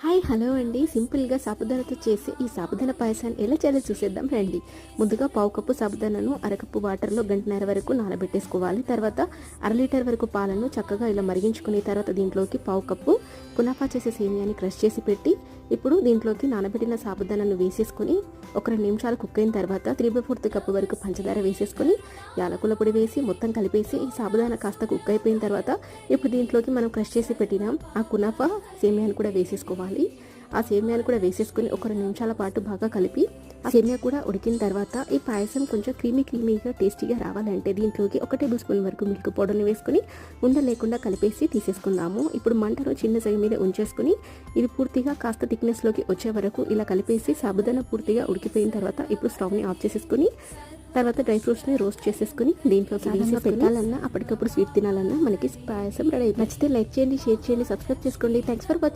Hi hello అండి. సింపుల్గా సాబుదానాతో చేసే ఈ సాబుదాన పాయసాన్ని ఎలా చేయాలో చూసేద్దాం రండి. ముందుగా పావు కప్పు సాబుదానను అరకప్పు వాటర్లో గంటన్నర వరకు నానబెట్టేసుకోవాలి. తర్వాత అర లీటర్ వరకు పాలను చక్కగా ఇలా మరిగించుకునే తర్వాత దీంట్లోకి పావు కప్పు కునాఫా చేసే సేమియాని క్రష్ చేసి పెట్టి ఇప్పుడు దీంట్లోకి నానబెట్టిన సాబుదానను వేసేసుకొని ఒక రెండు నిమిషాలు కుక్ అయిన తర్వాత త్రీ బై ఫోర్త్ కప్పు వరకు పంచదార వేసేసుకొని యాలకుల పొడి వేసి మొత్తం కలిపేసి ఈ సాబుదాన కాస్త కుక్ అయిపోయిన తర్వాత ఇప్పుడు దీంట్లోకి మనం క్రష్ చేసి పెట్టిన ఆ కునాఫా సేమియాని కూడా వేసేసుకోవాలి. ఆ సేమియాని కూడా వేసేసుకొని ఒక రెండు నిమిషాల పాటు బాగా కలిపి ఆ సేమియా కూడా ఉడికిన తర్వాత ఈ పాయసం కొంచెం క్రీమీ క్రీమీగా టేస్టీగా రావాలంటే దీంట్లోకి ఒక టేబుల్ స్పూన్ వరకు మిల్క్ పౌడర్ని వేసుకొని ఉండ లేకుండా కలిపేసి తీసేసుకుందాము. ఇప్పుడు మంటను చిన్న సగం మీద ఉంచేసుకొని ఇది పూర్తిగా కాస్త థిక్నెస్లోకి వచ్చే వరకు ఇలా కలిపేసి సాబుదానా పూర్తిగా ఉడికిపోయిన తర్వాత ఇప్పుడు స్టవ్ని ఆఫ్ చేసేసుకొని తర్వాత డ్రై ఫ్రూట్స్ని రోస్ట్ చేసేసుకుని దీంట్లోకి వేసి పెట్టాలన్నా అప్పటికప్పుడు స్వీట్ తినాలన్నా మనకి పాయసం రెడీ నచ్చితే లైక్ చేయండి షేర్ చేయండి సబ్స్క్రైబ్ చేసుకోండి. Thanks for watching.